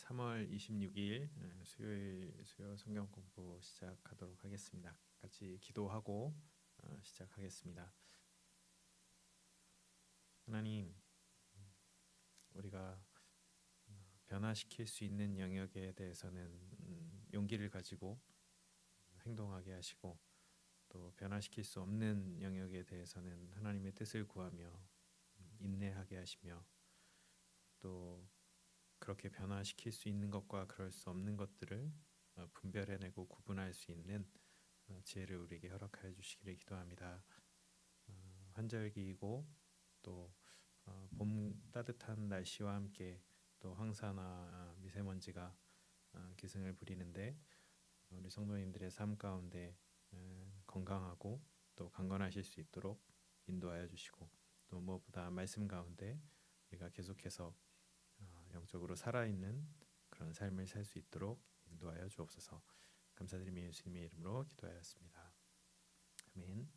3월 26일 예, 수요일 수요 성경 공부 시작하도록 하겠습니다. 같이 기도하고 어, 시작하겠습니다. 하나님, 우리가 변화시킬 수 있는 영역에 대해서는 음, 용기를 가지고 행동하게 하시고 또 변화시킬 수 없는 영역에 대해서는 하나님의 뜻을 구하며 음, 인내하게 하시며 또 그렇게 변화시킬 수 있는 것과 그럴 수 없는 것들을 어, 분별해내고 구분할 수 있는 어, 지혜를 우리에게 허락하여 주시기를 기도합니다. 어, 환절기이고 또 어, 봄 따뜻한 날씨와 함께 또 황사나 아, 미세먼지가 어, 기승을 부리는데 우리 성도님들의 삶 가운데 에, 건강하고 또 강건하실 수 있도록 인도하여 주시고 또 무엇보다 말씀 가운데 우리가 계속해서 어, 영적으로 살아있는 그런 삶을 살 수 있도록 인도하여 주옵소서. 감사드리며 예수님의 이름으로 기도하였습니다. 아멘.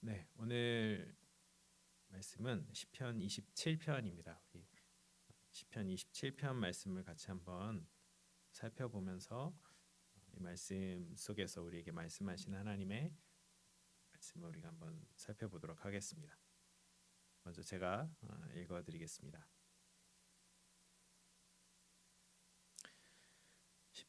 네, 오늘 말씀은 시편 27편입니다. 우리 시편 27편 말씀을 같이 한번 살펴보면서 이 말씀 속에서 우리에게 말씀하신 하나님의 말씀을 우리가 한번 살펴보도록 하겠습니다. 먼저 제가 어, 읽어드리겠습니다.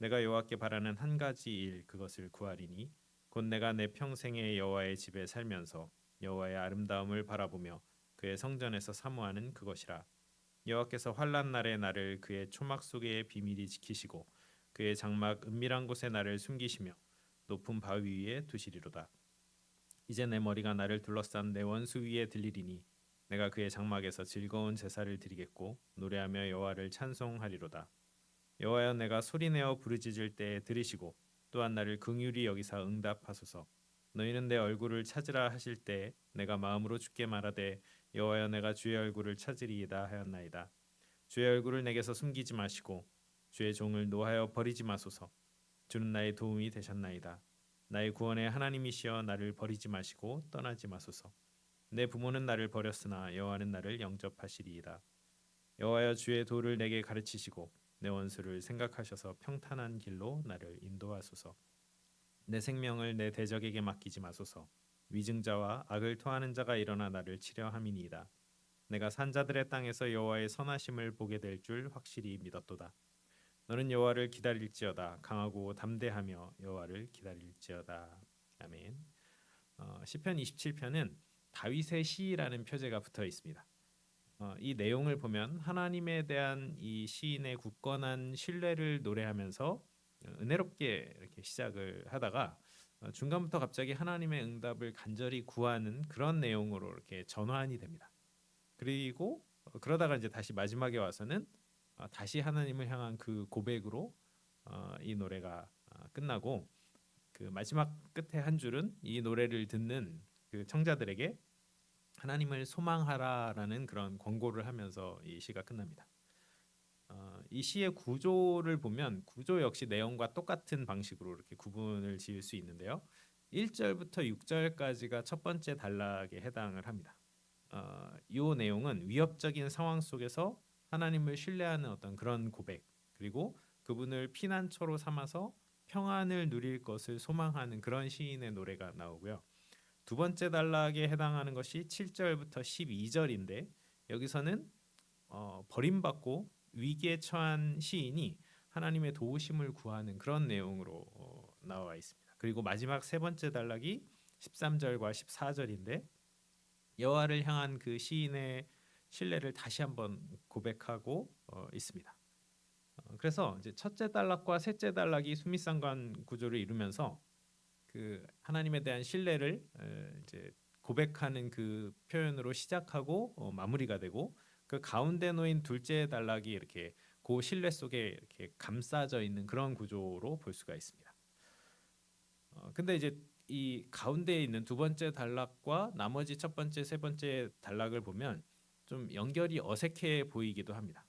내가 여호와께 바라는 한 가지 일 그것을 구하리니 곧 내가 내 평생에 여호와의 집에 살면서 여호와의 아름다움을 바라보며 그의 성전에서 사모하는 그것이라. 여호와께서 환난 날에 나를 그의 초막 속에 비밀히 지키시고 그의 장막 은밀한 곳에 나를 숨기시며 높은 바위 위에 두시리로다. 이제 내 머리가 나를 둘러싼 내 원수 위에 들리리니 내가 그의 장막에서 즐거운 제사를 드리겠고 노래하며 여호와를 찬송하리로다 여호와여 내가 소리내어 부르짖을 때에 들으시고 또한 나를 긍휼히 여기사 응답하소서. 너희는 내 얼굴을 찾으라 하실 때 내가 마음으로 주께 말하되 여호와여 내가 주의 얼굴을 찾으리이다 하였나이다. 주의 얼굴을 내게서 숨기지 마시고 주의 종을 노하여 버리지 마소서. 주는 나의 도움이 되셨나이다. 나의 구원의 하나님이시여 나를 버리지 마시고 떠나지 마소서. 내 부모는 나를 버렸으나 여호와는 나를 영접하시리이다. 여호와여 주의 도를 내게 가르치시고 내 원수를 생각하셔서 평탄한 길로 나를 인도하소서. 내 생명을 내 대적에게 맡기지 마소서. 위증자와 악을 토하는 자가 일어나 나를 치려 함이니이다. 내가 산자들의 땅에서 여호와의 선하심을 보게 될 줄 확실히 믿었도다. 너는 여호와를 기다릴지어다. 강하고 담대하며 여호와를 기다릴지어다. 아멘. 어, 시편 27편은 다윗의 시라는 표제가 붙어 있습니다. 어, 이 내용을 보면 하나님에 대한 이 시인의 굳건한 신뢰를 노래하면서 어, 은혜롭게 이렇게 시작을 하다가 어, 중간부터 갑자기 하나님의 응답을 간절히 구하는 그런 내용으로 이렇게 전환이 됩니다. 그리고 어, 그러다가 이제 다시 마지막에 와서는 어, 다시 하나님을 향한 그 고백으로 어, 이 노래가 어, 끝나고 그 마지막 끝에 한 줄은 이 노래를 듣는 그 청자들에게 하나님을 소망하라라는 그런 권고를 하면서 이 시가 끝납니다. 어, 이 시의 구조를 보면 구조 역시 내용과 똑같은 방식으로 이렇게 구분을 지을 수 있는데요. 1절부터 6절까지가 첫 번째 단락에 해당을 합니다. 어, 이 내용은 위협적인 상황 속에서 하나님을 신뢰하는 어떤 그런 고백 그리고 그분을 피난처로 삼아서 평안을 누릴 것을 소망하는 그런 시인의 노래가 나오고요. 두 번째 단락에 해당하는 것이 7절부터 12절인데 여기서는 어, 버림받고 위기에 처한 시인이 하나님의 도우심을 구하는 그런 내용으로 어, 나와 있습니다. 그리고 마지막 세 번째 단락이 13절과 14절인데 여호와를 향한 그 시인의 신뢰를 다시 한번 고백하고 어, 있습니다. 어, 그래서 이제 첫째 단락과 셋째 단락이 수미상관 구조를 이루면서 그 하나님에 대한 신뢰를 에, 이제 고백하는 그 표현으로 시작하고 어, 마무리가 되고 그 가운데 놓인 둘째 단락이 이렇게 그 신뢰 속에 이렇게 감싸져 있는 그런 구조로 볼 수가 있습니다. 어, 근데 이제 이 가운데에 있는 두 번째 단락과 나머지 첫 번째, 세 번째 단락을 보면 좀 연결이 어색해 보이기도 합니다.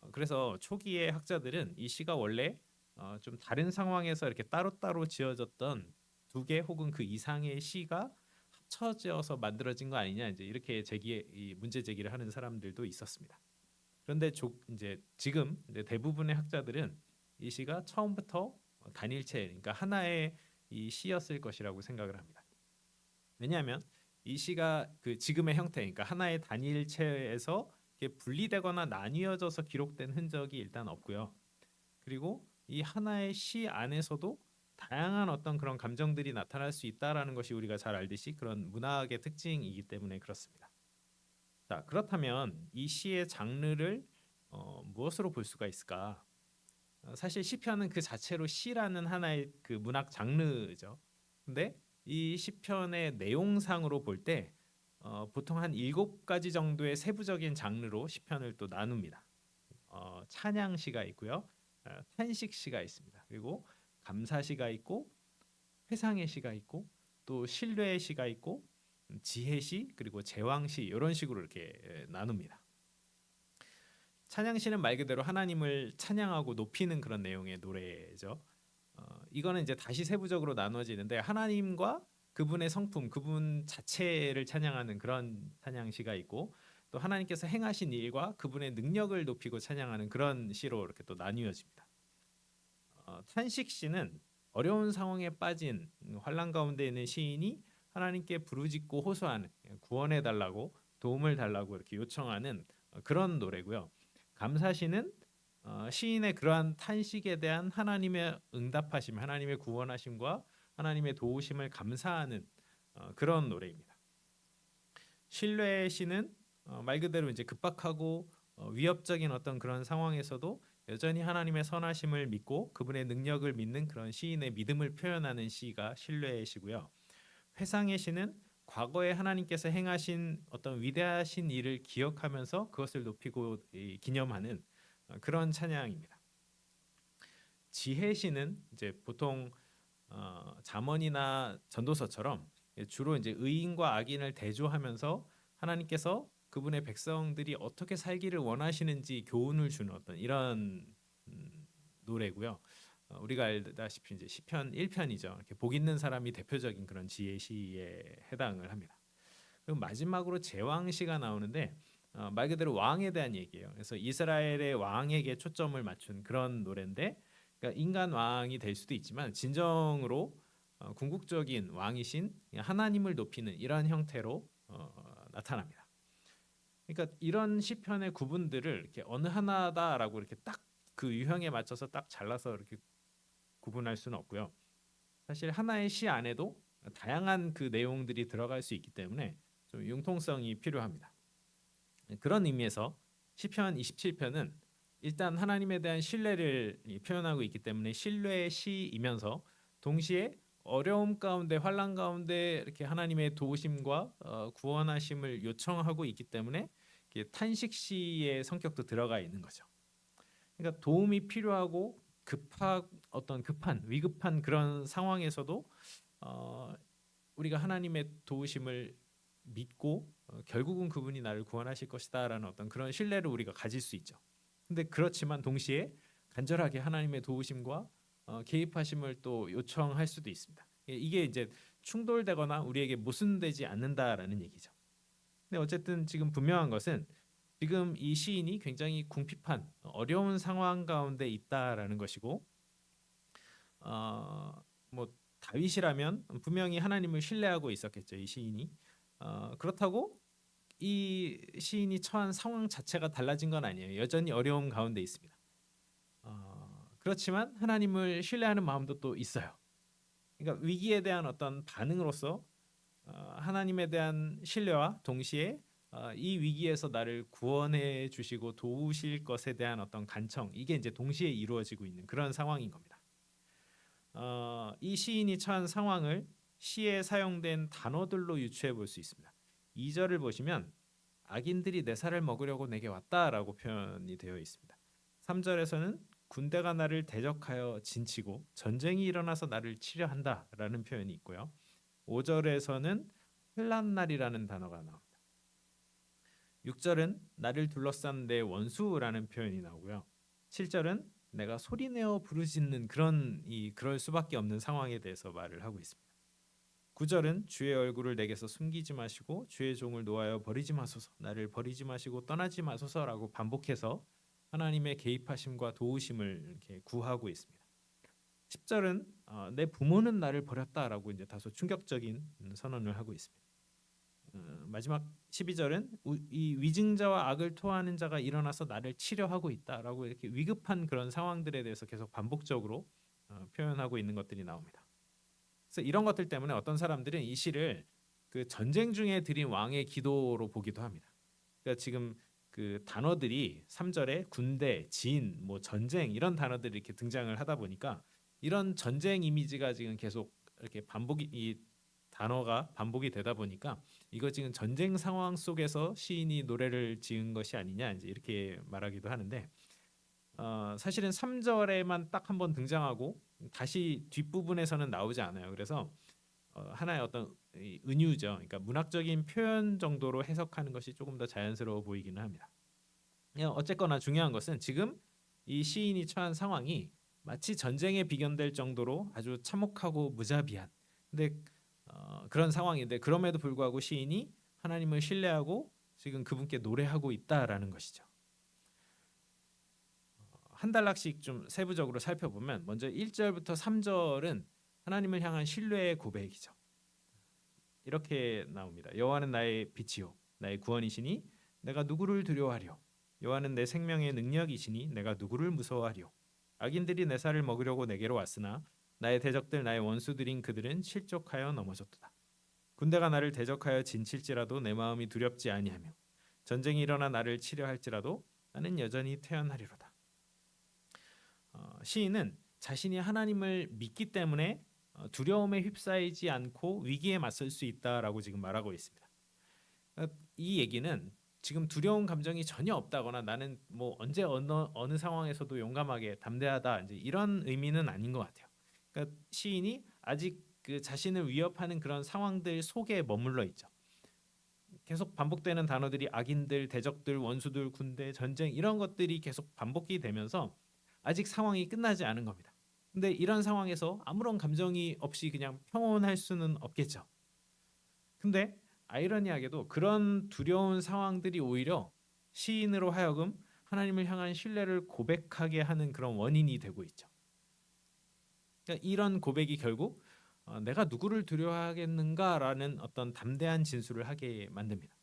어, 그래서 초기의 학자들은 이 시가 원래 어, 좀 다른 상황에서 이렇게 따로따로 지어졌던 두 개 혹은 그 이상의 시가 합쳐져서 만들어진 거 아니냐 이제 이렇게 제기 이 문제 제기를 하는 사람들도 있었습니다. 그런데 조, 이제 지금 이제 대부분의 학자들은 이 시가 처음부터 단일체 그러니까 하나의 이 시였을 것이라고 생각을 합니다. 왜냐하면 이 시가 그 지금의 형태, 그러니까 하나의 단일체에서 분리되거나 나뉘어져서 기록된 흔적이 일단 없고요. 그리고 이 하나의 시 안에서도 다양한 어떤 그런 감정들이 나타날 수 있다라는 것이 우리가 잘 알듯이 그런 문학의 특징이기 때문에 그렇습니다. 자, 그렇다면 이 시의 장르를 어, 무엇으로 볼 수가 있을까? 어, 사실 시편은 그 자체로 시라는 하나의 그 문학 장르죠. 근데 이 시편의 내용상으로 볼때 어, 보통 한 일곱 가지 정도의 세부적인 장르로 시편을 또 나눕니다. 어, 찬양시가 있고요, 어, 탄식시가 있습니다. 그리고 감사시가 있고 회상의 시가 있고 또 신뢰의 시가 있고 음, 지혜 시 그리고 제왕 시 이런 식으로 이렇게 에, 나눕니다. 찬양 시는 말 그대로 하나님을 찬양하고 높이는 그런 내용의 노래죠. 어, 이거는 이제 다시 세부적으로 나눠지는데 하나님과 그분의 성품, 그분 자체를 찬양하는 그런 찬양 시가 있고 또 하나님께서 행하신 일과 그분의 능력을 높이고 찬양하는 그런 시로 이렇게 또 나뉘어집니다. 어, 탄식시는 어려운 상황에 빠진 환란 가운데 있는 시인이 하나님께 부르짖고 호소하는 구원해 달라고 도움을 달라고 이렇게 요청하는 어, 그런 노래고요. 감사시는 어, 시인의 그러한 탄식에 대한 하나님의 응답하심, 하나님의 구원하심과 하나님의 도우심을 감사하는 어, 그런 노래입니다. 신뢰의 시는 어, 말 그대로 이제 급박하고 어, 위협적인 어떤 그런 상황에서도 여전히 하나님의 선하심을 믿고 그분의 능력을 믿는 그런 시인의 믿음을 표현하는 시가 신뢰의 시고요. 회상의 시는 과거에 하나님께서 행하신 어떤 위대하신 일을 기억하면서 그것을 높이고 이, 기념하는 어, 그런 찬양입니다. 지혜 시는 이제 보통 어, 잠언이나 전도서처럼 주로 이제 의인과 악인을 대조하면서 하나님께서 그분의 백성들이 어떻게 살기를 원하시는지 교훈을 주는 어떤 이런 음, 노래고요. 어, 우리가 알다시피 이제 시편 1편이죠. 이렇게 복 있는 사람이 대표적인 그런 지혜 시에 해당을 합니다. 그리고 마지막으로 제왕시가 나오는데 어, 말 그대로 왕에 대한 얘기예요. 그래서 이스라엘의 왕에게 초점을 맞춘 그런 노래인데 그러니까 인간 왕이 될 수도 있지만 진정으로 어, 궁극적인 왕이신 하나님을 높이는 이러한 형태로 어, 나타납니다. 그러니까 이런 시편의 구분들을 이렇게 어느 하나다라고 이렇게 딱 그 유형에 맞춰서 딱 잘라서 이렇게 구분할 수는 없고요. 사실 하나의 시 안에도 다양한 그 내용들이 들어갈 수 있기 때문에 좀 융통성이 필요합니다. 그런 의미에서 시편 27편은 일단 하나님에 대한 신뢰를 표현하고 있기 때문에 신뢰의 시이면서 동시에 어려움 가운데 환란 가운데 이렇게 하나님의 도우심과 어, 구원하심을 요청하고 있기 때문에 탄식 시의 성격도 들어가 있는 거죠. 그러니까 도움이 필요하고 급한 어떤 급한 위급한 그런 상황에서도 어, 우리가 하나님의 도우심을 믿고 어, 결국은 그분이 나를 구원하실 것이다라는 어떤 그런 신뢰를 우리가 가질 수 있죠. 근데 그렇지만 동시에 간절하게 하나님의 도우심과 어, 개입하심을 또 요청할 수도 있습니다. 이게 이제 충돌되거나 우리에게 모순되지 않는다라는 얘기죠. 근데 어쨌든 지금 분명한 것은 지금 이 시인이 굉장히 궁핍한 어려운 상황 가운데 있다라는 것이고 어 뭐 다윗이라면 분명히 하나님을 신뢰하고 있었겠죠 이 시인이. 어, 그렇다고 이 시인이 처한 상황 자체가 달라진 건 아니에요. 여전히 어려움 가운데 있습니다. 어, 그렇지만 하나님을 신뢰하는 마음도 또 있어요. 그러니까 위기에 대한 어떤 반응으로서 어, 하나님에 대한 신뢰와 동시에 어, 이 위기에서 나를 구원해 주시고 도우실 것에 대한 어떤 간청 이게 이제 동시에 이루어지고 있는 그런 상황인 겁니다. 어, 이 시인이 처한 상황을 시에 사용된 단어들로 유추해 볼 수 있습니다. 2절을 보시면 악인들이 내 살을 먹으려고 내게 왔다라고 표현이 되어 있습니다. 3절에서는 군대가 나를 대적하여 진치고 전쟁이 일어나서 나를 치려한다라는 표현이 있고요. 5절에서는 환란 날이라는 단어가 나옵니다. 6절은 나를 둘러싼 내 원수라는 표현이 나오고요. 7절은 내가 소리내어 부르짖는 그런 이 그럴 수밖에 없는 상황에 대해서 말을 하고 있습니다. 9절은 주의 얼굴을 내게서 숨기지 마시고 주의 종을 놓아여 버리지 마소서 나를 버리지 마시고 떠나지 마소서라고 반복해서 하나님의 개입하심과 도우심을 이렇게 구하고 있습니다. 10절은 어, 내 부모는 나를 버렸다라고 이제 다소 충격적인 선언을 하고 있습니다. 어, 마지막 12절은 우- 이 위증자와 악을 토하는 자가 일어나서 나를 치려하고 있다라고 이렇게 위급한 그런 상황들에 대해서 계속 반복적으로 어, 표현하고 있는 것들이 나옵니다. 그래서 이런 것들 때문에 어떤 사람들은 이 시를 그 전쟁 중에 드린 왕의 기도로 보기도 합니다. 그러니까 지금 그 단어들이 3절에 군대, 진, 뭐 전쟁 이런 단어들이 이렇게 등장을 하다 보니까 이런 전쟁 이미지가 지금 계속 이렇게 반복이 이 단어가 반복이 되다 보니까 이거 지금 전쟁 상황 속에서 시인이 노래를 지은 것이 아니냐 이제 이렇게 말하기도 하는데 어, 사실은 3절에만 딱 한 번 등장하고 다시 뒷부분에서는 나오지 않아요. 그래서 어, 하나의 어떤 이 은유죠. 그러니까 문학적인 표현 정도로 해석하는 것이 조금 더 자연스러워 보이기는 합니다. 어쨌거나 중요한 것은 지금 이 시인이 처한 상황이 마치 전쟁에 비견될 정도로 아주 참혹하고 무자비한 근데 어, 그런 상황인데 그럼에도 불구하고 시인이 하나님을 신뢰하고 지금 그분께 노래하고 있다라는 것이죠. 어, 한 단락씩 좀 세부적으로 살펴보면 먼저 1절부터 3절은 하나님을 향한 신뢰의 고백이죠. 이렇게 나옵니다. 여호와는 나의 빛이요 나의 구원이시니 내가 누구를 두려워하리요 여호와는 내 생명의 능력이시니 내가 누구를 무서워하리요 악인들이 내 살을 먹으려고 내게로 왔으나 나의 대적들 나의 원수들인 그들은 실족하여 넘어졌도다. 군대가 나를 대적하여 진칠지라도 내 마음이 두렵지 아니하며 전쟁이 일어나 나를 치려 할지라도 나는 여전히 태어나리로다. 어, 시인은 자신이 하나님을 믿기 때문에 어, 두려움에 휩싸이지 않고 위기에 맞설 수 있다라고 지금 말하고 있습니다. 어, 이 얘기는 지금 두려운 감정이 전혀 없다거나 나는 뭐 언제 어느 어느 상황에서도 용감하게 담대하다 이제 이런 의미는 아닌 것 같아요. 그러니까 시인이 아직 그 자신을 위협하는 그런 상황들 속에 머물러 있죠. 계속 반복되는 단어들이 악인들, 대적들, 원수들, 군대, 전쟁 이런 것들이 계속 반복이 되면서 아직 상황이 끝나지 않은 겁니다. 근데 이런 상황에서 아무런 감정이 없이 그냥 평온할 수는 없겠죠. 근데 아이러니하게도 그런 두려운 상황들이 오히려 시인으로 하여금 하나님을 향한 신뢰를 고백하게 하는 그런 원인이 되고 있죠. 그러니까 이런 고백이 결국 어, 내가 누구를 두려워하겠는가라는 어떤 담대한 진술을 하게 만듭니다.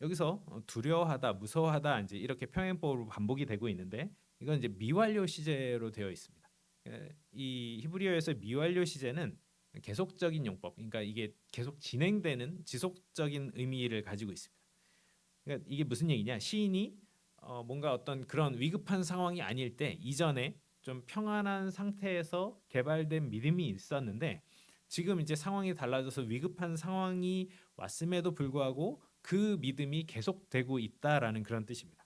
여기서 어, 두려워하다, 무서워하다 이제 이렇게 평행법으로 반복이 되고 있는데 이건 이제 미완료 시제로 되어 있습니다. 에, 이 히브리어에서 미완료 시제는 계속적인 용법, 그러니까 이게 계속 진행되는 지속적인 의미를 가지고 있습니다. 그러니까 이게 무슨 얘기냐? 시인이 어, 뭔가 어떤 그런 위급한 상황이 아닐 때 이전에 좀 평안한 상태에서 개발된 믿음이 있었는데 지금 이제 상황이 달라져서 위급한 상황이 왔음에도 불구하고 그 믿음이 계속되고 있다라는 그런 뜻입니다.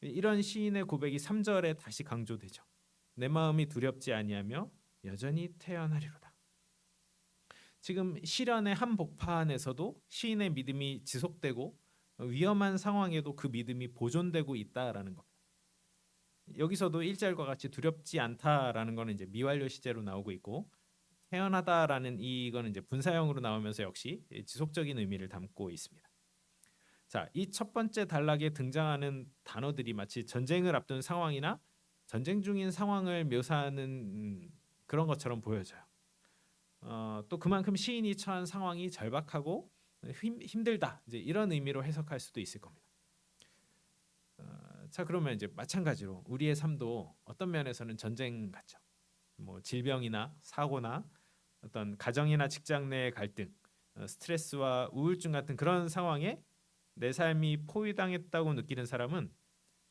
이런 시인의 고백이 3절에 다시 강조되죠. 내 마음이 두렵지 아니하며 여전히 태어나리로다. 지금 시련의 한복판에서도 시인의 믿음이 지속되고 위험한 상황에도 그 믿음이 보존되고 있다라는 겁니다. 여기서도 1절과 같이 두렵지 않다라는 거는 이제 미완료 시제로 나오고 있고 태어나다라는 이거는 이제 분사형으로 나오면서 역시 지속적인 의미를 담고 있습니다. 자, 이 첫 번째 단락에 등장하는 단어들이 마치 전쟁을 앞둔 상황이나 전쟁 중인 상황을 묘사하는 음, 그런 것처럼 보여져요. 어, 또 그만큼 시인이 처한 상황이 절박하고 힘, 힘들다 이제 이런 의미로 해석할 수도 있을 겁니다. 어, 자 그러면 이제 마찬가지로 우리의 삶도 어떤 면에서는 전쟁 같죠. 뭐 질병이나 사고나 어떤 가정이나 직장 내의 갈등, 어, 스트레스와 우울증 같은 그런 상황에 내 삶이 포위당했다고 느끼는 사람은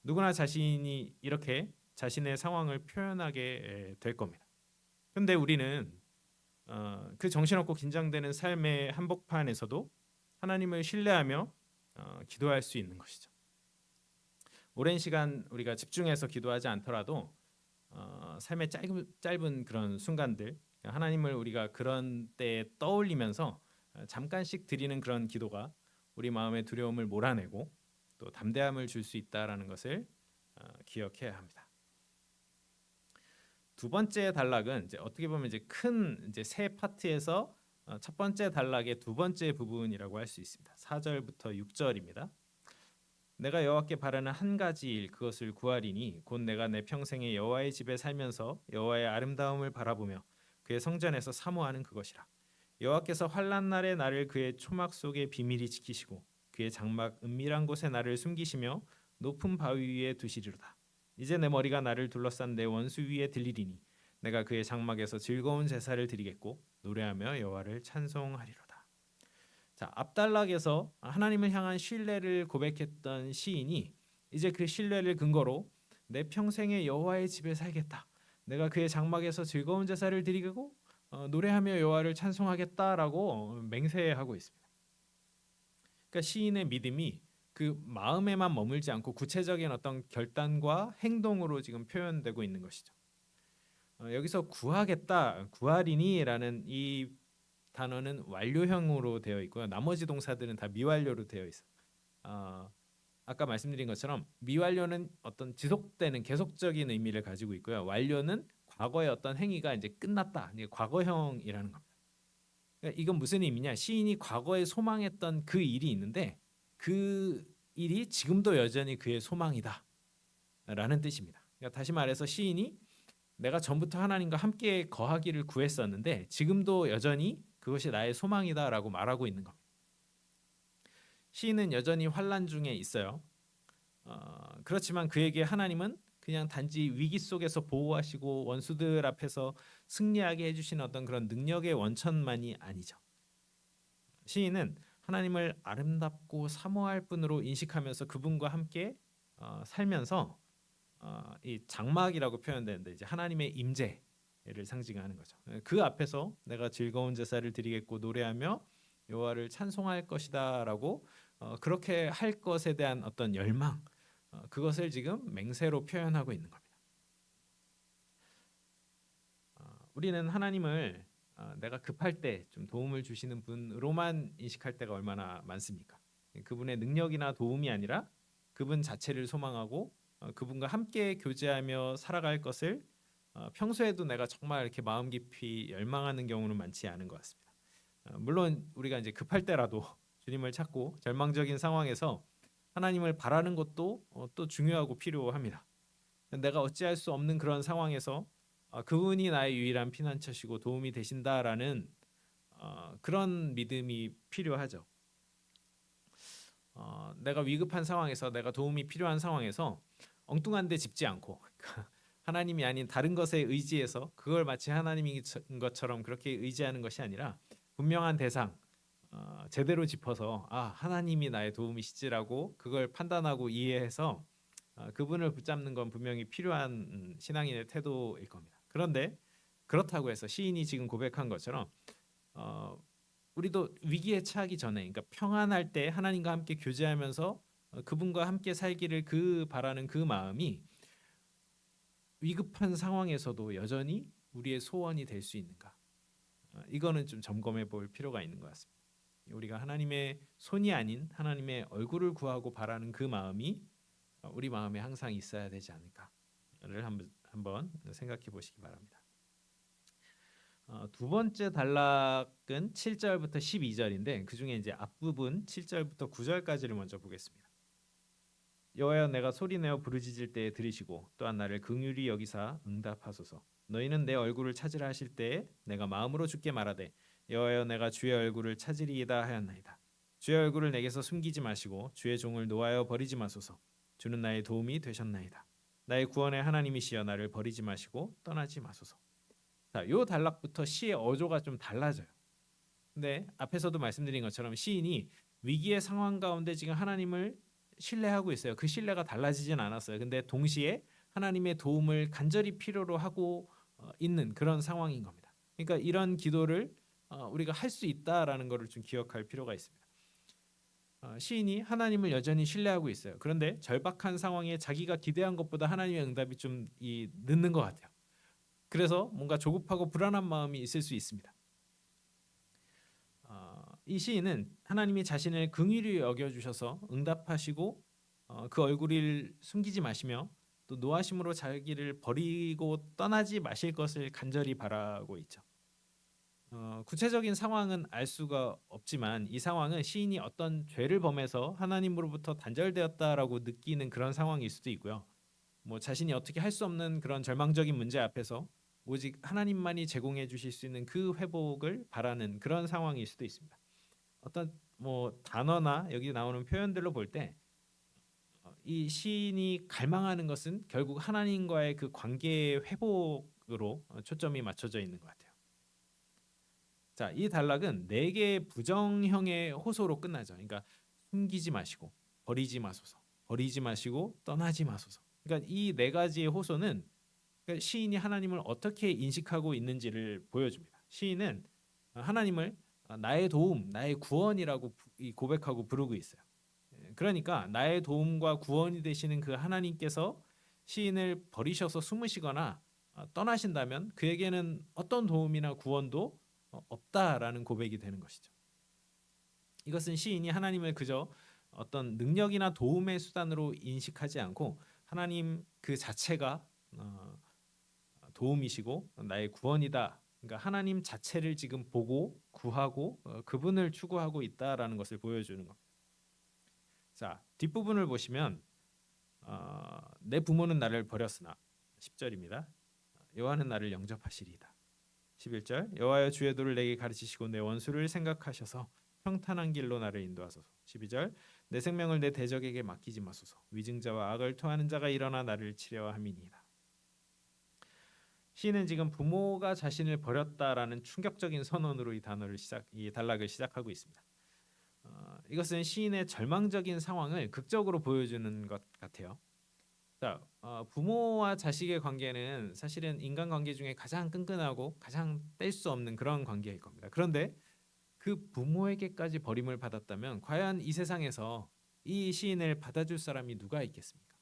누구나 자신이 이렇게 자신의 상황을 표현하게 될 겁니다. 근데 우리는 어, 그 정신없고 긴장되는 삶의 한복판에서도 하나님을 신뢰하며 어, 기도할 수 있는 것이죠. 오랜 시간 우리가 집중해서 기도하지 않더라도 어, 삶의 짧은 짧은 그런 순간들 하나님을 우리가 그런 때에 떠올리면서 어, 잠깐씩 드리는 그런 기도가 우리 마음의 두려움을 몰아내고 또 담대함을 줄 수 있다라는 것을 어, 기억해야 합니다. 두 번째 단락은 이제 어떻게 보면 이제 큰 이제 세 파트에서 어, 첫 번째 단락의 두 번째 부분이라고 할 수 있습니다. 4절부터 6절입니다. 내가 여호와께 바라는 한 가지 일 그것을 구하리니 곧 내가 내 평생에 여호와의 집에 살면서 여호와의 아름다움을 바라보며 그의 성전에서 사모하는 그것이라. 여호와께서 환난 날에 나를 그의 초막 속에 비밀히 지키시고 그의 장막 은밀한 곳에 나를 숨기시며 높은 바위 위에 두시리로다. 이제 내 머리가 나를 둘러싼 내 원수 위에 들리리니 내가 그의 장막에서 즐거운 제사를 드리겠고 노래하며 여호와를 찬송하리로다. 자, 앞단락에서 하나님을 향한 신뢰를 고백했던 시인이 이제 그 신뢰를 근거로 내 평생에 여호와의 집에 살겠다. 내가 그의 장막에서 즐거운 제사를 드리고 어, 노래하며 여호와를 찬송하겠다라고 맹세하고 있습니다. 그러니까 시인의 믿음이 그 마음에만 머물지 않고 구체적인 어떤 결단과 행동으로 지금 표현되고 있는 것이죠. 어, 여기서 구하겠다, 구하리니라는 이 단어는 완료형으로 되어 있고요. 나머지 동사들은 다 미완료로 되어 있어. 어, 아까 말씀드린 것처럼 미완료는 어떤 지속되는 계속적인 의미를 가지고 있고요. 완료는 과거의 어떤 행위가 이제 끝났다. 이게 과거형이라는 겁니다. 그러니까 이건 무슨 의미냐? 시인이 과거에 소망했던 그 일이 있는데 그 일이 지금도 여전히 그의 소망이다. 라는 뜻입니다. 그러니까 다시 말해서 시인이 내가 전부터 하나님과 함께 거하기를 구했었는데 지금도 여전히 그것이 나의 소망이다라고 말하고 있는 겁니다. 시인은 여전히 환란 중에 있어요. 어, 그렇지만 그에게 하나님은 그냥 단지 위기 속에서 보호하시고 원수들 앞에서 승리하게 해주시는 어떤 그런 능력의 원천만이 아니죠. 시인은 하나님을 아름답고 사모할 뿐으로 인식하면서 그분과 함께 어, 살면서 어, 이 장막이라고 표현되는데 이제 하나님의 임재를 상징하는 거죠. 그 앞에서 내가 즐거운 제사를 드리겠고 노래하며 여호와를 찬송할 것이다라고 어, 그렇게 할 것에 대한 어떤 열망 어, 그것을 지금 맹세로 표현하고 있는 겁니다. 어, 우리는 하나님을 어, 내가 급할 때 좀 도움을 주시는 분으로만 인식할 때가 얼마나 많습니까? 그분의 능력이나 도움이 아니라 그분 자체를 소망하고 어, 그분과 함께 교제하며 살아갈 것을 어, 평소에도 내가 정말 이렇게 마음 깊이 열망하는 경우는 많지 않은 것 같습니다. 어, 물론 우리가 이제 급할 때라도 주님을 찾고 절망적인 상황에서 하나님을 바라는 것도 어, 또 중요하고 필요합니다. 내가 어찌할 수 없는 그런 상황에서 어, 그분이 나의 유일한 피난처시고 도움이 되신다라는 어, 그런 믿음이 필요하죠. 어, 내가 위급한 상황에서 내가 도움이 필요한 상황에서 엉뚱한 데 짚지 않고 하나님이 아닌 다른 것에 의지해서 그걸 마치 하나님인 것처럼 그렇게 의지하는 것이 아니라 분명한 대상 어, 제대로 짚어서 아 하나님이 나의 도움이시지라고 그걸 판단하고 이해해서 어, 그분을 붙잡는 건 분명히 필요한 음, 신앙인의 태도일 겁니다. 그런데 그렇다고 해서 시인이 지금 고백한 것처럼 어, 우리도 위기에 처하기 전에, 그러니까 평안할 때 하나님과 함께 교제하면서 어, 그분과 함께 살기를 그 바라는 그 마음이 위급한 상황에서도 여전히 우리의 소원이 될 수 있는가? 어, 이거는 좀 점검해 볼 필요가 있는 것 같습니다. 우리가 하나님의 손이 아닌 하나님의 얼굴을 구하고 바라는 그 마음이 어, 우리 마음에 항상 있어야 되지 않을까를 한번 한번 생각해 보시기 바랍니다. 어, 두 번째 단락은 7절부터 12절인데 그 중에 이제 앞부분 7절부터 9절까지를 먼저 보겠습니다. 여호와여 내가 소리내어 부르짖을 때에 들으시고 또한 나를 긍휼히 여기사 응답하소서. 너희는 내 얼굴을 찾으라 하실 때에 내가 마음으로 주께 말하되 여호와여 내가 주의 얼굴을 찾으리이다 하였나이다. 주의 얼굴을 내게서 숨기지 마시고 주의 종을 놓아여 버리지 마소서. 주는 나의 도움이 되셨나이다. 나의 구원의 하나님이시여 나를 버리지 마시고 떠나지 마소서. 자, 요 단락부터 시의 어조가 좀 달라져요. 근데 앞에서도 말씀드린 것처럼 시인이 위기의 상황 가운데 지금 하나님을 신뢰하고 있어요. 그 신뢰가 달라지진 않았어요. 근데 동시에 하나님의 도움을 간절히 필요로 하고 어, 있는 그런 상황인 겁니다. 그러니까 이런 기도를 어, 우리가 할 수 있다라는 것을 좀 기억할 필요가 있습니다. 어, 시인이 하나님을 여전히 신뢰하고 있어요. 그런데 절박한 상황에 자기가 기대한 것보다 하나님의 응답이 좀이 늦는 것 같아요. 그래서 뭔가 조급하고 불안한 마음이 있을 수 있습니다. 어, 이 시인은 하나님이 자신을 긍휼히 여겨 주셔서 응답하시고 어, 그 얼굴을 숨기지 마시며 또 노하심으로 자기를 버리고 떠나지 마실 것을 간절히 바라고 있죠. 어, 구체적인 상황은 알 수가 없지만 이 상황은 시인이 어떤 죄를 범해서 하나님으로부터 단절되었다라고 느끼는 그런 상황일 수도 있고요. 뭐 자신이 어떻게 할 수 없는 그런 절망적인 문제 앞에서 오직 하나님만이 제공해 주실 수 있는 그 회복을 바라는 그런 상황일 수도 있습니다. 어떤 뭐 단어나 여기 나오는 표현들로 볼 때 이 시인이 갈망하는 것은 결국 하나님과의 그 관계의 회복으로 어, 초점이 맞춰져 있는 것 같아요. 자, 이 단락은 네 개의 부정형의 호소로 끝나죠. 그러니까 숨기지 마시고 버리지 마소서, 버리지 마시고 떠나지 마소서. 그러니까 이 네 가지의 호소는 그러니까 시인이 하나님을 어떻게 인식하고 있는지를 보여줍니다. 시인은 하나님을 나의 도움, 나의 구원이라고 고백하고 부르고 있어요. 예, 그러니까 나의 도움과 구원이 되시는 그 하나님께서 시인을 버리셔서 숨으시거나 어, 떠나신다면 그에게는 어떤 도움이나 구원도 어, 없다라는 고백이 되는 것이죠. 이것은 시인이 하나님을 그저 어떤 능력이나 도움의 수단으로 인식하지 않고 하나님 그 자체가 어, 도움이시고 나의 구원이다. 그러니까 하나님 자체를 지금 보고 구하고 어, 그분을 추구하고 있다라는 것을 보여주는 겁니다. 자 뒷부분을 보시면 어, 내 부모는 나를 버렸으나 10절입니다. 여호와는 나를 영접하시리이다. 11절 여호와여 주의 도를 내게 가르치시고 내 원수를 생각하셔서 평탄한 길로 나를 인도하소서. 12절 내 생명을 내 대적에게 맡기지 마소서. 위증자와 악을 토하는 자가 일어나 나를 치려 함이니이다. 시인은 지금 부모가 자신을 버렸다라는 충격적인 선언으로 이 단어를 시작 이 단락을 시작하고 있습니다. 어, 이것은 시인의 절망적인 상황을 극적으로 보여주는 것 같아요. 자, 어, 부모와 자식의 관계는 사실은 인간 관계 중에 가장 끈끈하고 가장 뗄 수 없는 그런 관계일 겁니다. 그런데 그 부모에게까지 버림을 받았다면 과연 이 세상에서 이 시인을 받아줄 사람이 누가 있겠습니까?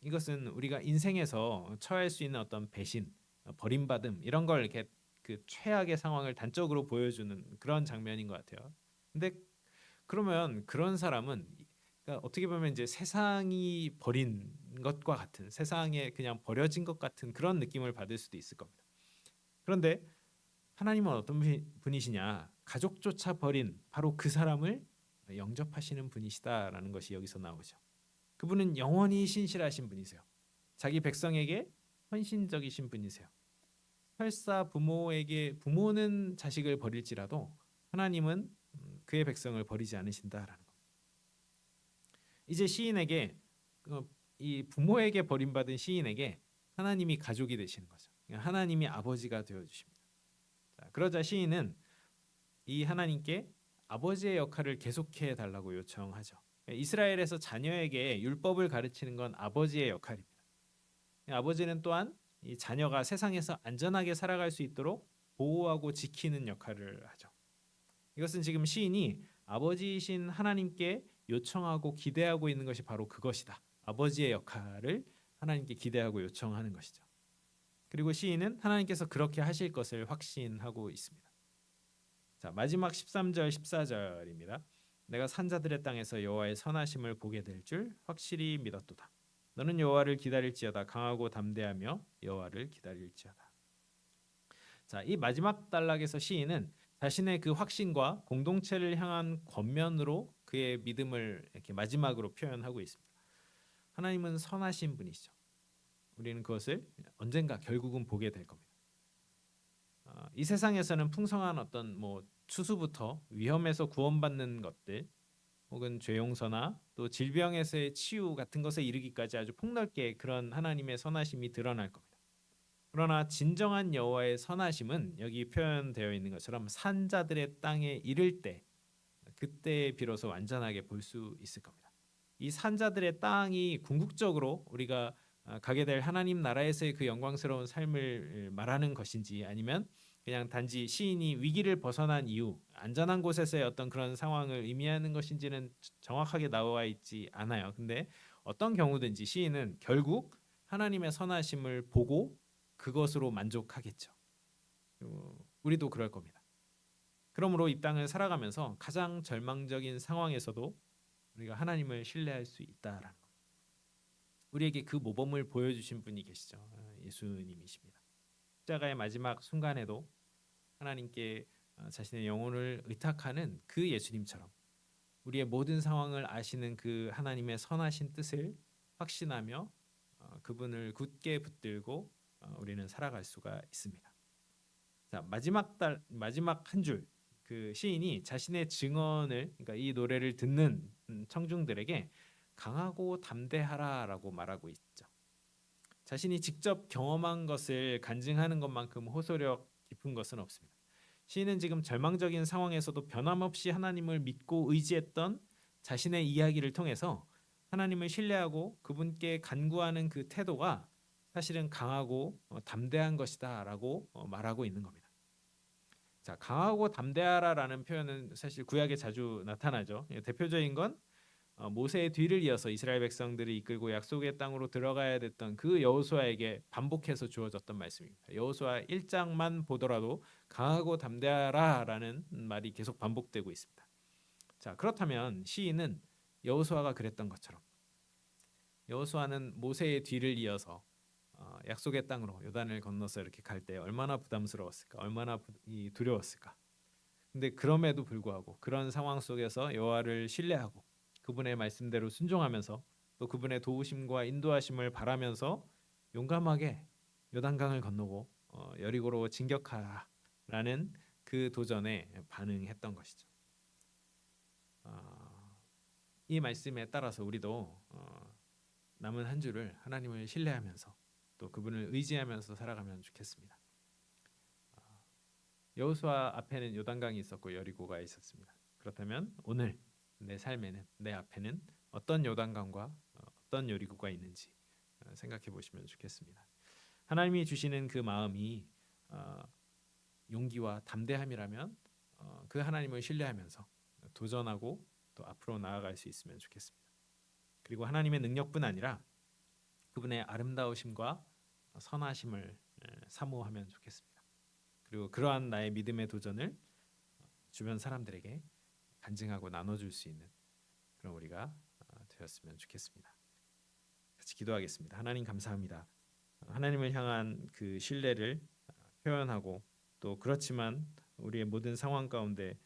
이것은 우리가 인생에서 처할 수 있는 어떤 배신, 어, 버림받음 이런 걸 이렇게 그 최악의 상황을 단적으로 보여주는 그런 장면인 것 같아요. 근데 그러면 그런 사람은 그러니까 어떻게 보면 이제 세상이 버린 것과 같은 세상에 그냥 버려진 것 같은 그런 느낌을 받을 수도 있을 겁니다. 그런데 하나님은 어떤 분이- 분이시냐? 가족조차 버린 바로 그 사람을 영접하시는 분이시다라는 것이 여기서 나오죠. 그분은 영원히 신실하신 분이세요. 자기 백성에게 헌신적이신 분이세요. 설사 부모에게 부모는 자식을 버릴지라도 하나님은 음, 그의 백성을 버리지 않으신다라는 것. 이제 시인에게 어, 이 부모에게 버림받은 시인에게 하나님이 가족이 되시는 거죠. 하나님이 아버지가 되어 주십니다. 자, 그러자 시인은 이 하나님께 아버지의 역할을 계속해 달라고 요청하죠. 이스라엘에서 자녀에게 율법을 가르치는 건 아버지의 역할입니다. 아버지는 또한 이 자녀가 세상에서 안전하게 살아갈 수 있도록 보호하고 지키는 역할을 하죠. 이것은 지금 시인이 아버지이신 하나님께 요청하고 기대하고 있는 것이 바로 그것이다. 아버지의 역할을 하나님께 기대하고 요청하는 것이죠. 그리고 시인은 하나님께서 그렇게 하실 것을 확신하고 있습니다. 자, 마지막 13절 14절입니다. 내가 산자들의 땅에서 여호와의 선하심을 보게 될 줄 확실히 믿었도다. 너는 여호와를 기다릴지어다 강하고 담대하며 여호와를 기다릴지어다. 자, 이 마지막 단락에서 시인은 자신의 그 확신과 공동체를 향한 권면으로 그의 믿음을 이렇게 마지막으로 표현하고 있습니다. 하나님은 선하신 분이시죠. 우리는 그것을 언젠가 결국은 보게 될 겁니다. 어, 이 세상에서는 풍성한 어떤 뭐 추수부터 위험에서 구원받는 것들 혹은 죄 용서나 또 질병에서의 치유 같은 것에 이르기까지 아주 폭넓게 그런 하나님의 선하심이 드러날 겁니다. 그러나 진정한 여호와의 선하심은 여기 표현되어 있는 것처럼 산자들의 땅에 이를 때 그때 비로소 완전하게 볼 수 있을 겁니다. 이 산자들의 땅이 궁극적으로 우리가 아, 가게 될 하나님 나라에서의 그 영광스러운 삶을 말하는 것인지 아니면 그냥 단지 시인이 위기를 벗어난 이후 안전한 곳에서의 어떤 그런 상황을 의미하는 것인지는 정확하게 나와 있지 않아요. 근데 어떤 경우든지 시인은 결국 하나님의 선하심을 보고 그것으로 만족하겠죠. 어, 우리도 그럴 겁니다. 그러므로 이 땅을 살아가면서 가장 절망적인 상황에서도 우리가 하나님을 신뢰할 수 있다라는 것. 우리에게 그 모범을 보여주신 분이 계시죠. 어, 예수님이십니다. 십자가의 마지막 순간에도 하나님께 어, 자신의 영혼을 의탁하는 그 예수님처럼 우리의 모든 상황을 아시는 그 하나님의 선하신 뜻을 확신하며 어, 그분을 굳게 붙들고 어, 우리는 살아갈 수가 있습니다. 자 마지막 달 마지막 한 줄 그 시인이 자신의 증언을 그러니까 이 노래를 듣는 음, 청중들에게 강하고 담대하라라고 말하고 있죠. 자신이 직접 경험한 것을 간증하는 것만큼 호소력 깊은 것은 없습니다. 시인은 지금 절망적인 상황에서도 변함없이 하나님을 믿고 의지했던 자신의 이야기를 통해서 하나님을 신뢰하고 그분께 간구하는 그 태도가 사실은 강하고 어, 담대한 것이다라고 어, 말하고 있는 겁니다. 자, 강하고 담대하라라는 표현은 사실 구약에 자주 나타나죠. 예, 대표적인 건 어, 모세의 뒤를 이어서 이스라엘 백성들을 이끌고 약속의 땅으로 들어가야 됐던 그 여호수아에게 반복해서 주어졌던 말씀입니다. 여호수아 1장만 보더라도 강하고 담대하라라는 말이 계속 반복되고 있습니다. 자, 그렇다면 시인은 여호수아가 그랬던 것처럼 여호수아는 모세의 뒤를 이어서 어, 약속의 땅으로 요단을 건너서 이렇게 갈 때 얼마나 부담스러웠을까, 얼마나 부, 이 두려웠을까. 근데 그럼에도 불구하고 그런 상황 속에서 여호와를 신뢰하고 그분의 말씀대로 순종하면서 또 그분의 도우심과 인도하심을 바라면서 용감하게 요단강을 건너고 어, 여리고로 진격하라는 그 도전에 반응했던 것이죠. 어, 이 말씀에 따라서 우리도 어, 남은 한 주를 하나님을 신뢰하면서 또 그분을 의지하면서 살아가면 좋겠습니다. 어, 여호수아 앞에는 요단강이 있었고 여리고가 있었습니다. 그렇다면 오늘 내 삶에는 내 앞에는 어떤 요단강과 어, 어떤 여리고가 있는지 어, 생각해 보시면 좋겠습니다. 하나님이 주시는 그 마음이 어, 용기와 담대함이라면 어, 그 하나님을 신뢰하면서 도전하고 또 앞으로 나아갈 수 있으면 좋겠습니다. 그리고 하나님의 능력뿐 아니라 그분의 아름다우심과 선하심을 에, 사모하면 좋겠습니다. 그리고 그러한 나의 믿음의 도전을 어, 주변 사람들에게 간증하고 나눠줄 수 있는 그런 우리가 어, 되었으면 좋겠습니다. 같이 기도하겠습니다. 하나님 감사합니다. 어, 하나님을 향한 그 신뢰를 어, 표현하고 또 그렇지만 우리의 모든 상황 가운데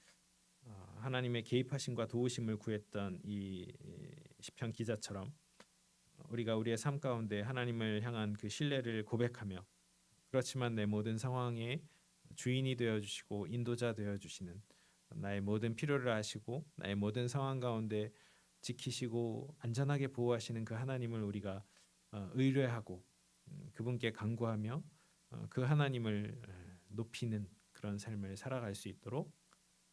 어, 하나님의 개입하심과 도우심을 구했던 이 시편 기자처럼 우리가 우리의 삶 가운데 하나님을 향한 그 신뢰를 고백하며 그렇지만 내 모든 상황에 주인이 되어 주시고 인도자 되어 주시는 나의 모든 필요를 아시고 나의 모든 상황 가운데 지키시고 안전하게 보호하시는 그 하나님을 우리가 어, 의뢰하고 음, 그분께 간구하며 어, 그 하나님을 어, 높이는 그런 삶을 살아갈 수 있도록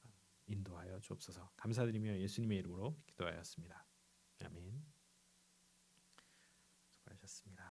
어, 인도하여 주옵소서. 감사드리며 예수님의 이름으로 기도하였습니다. 아멘.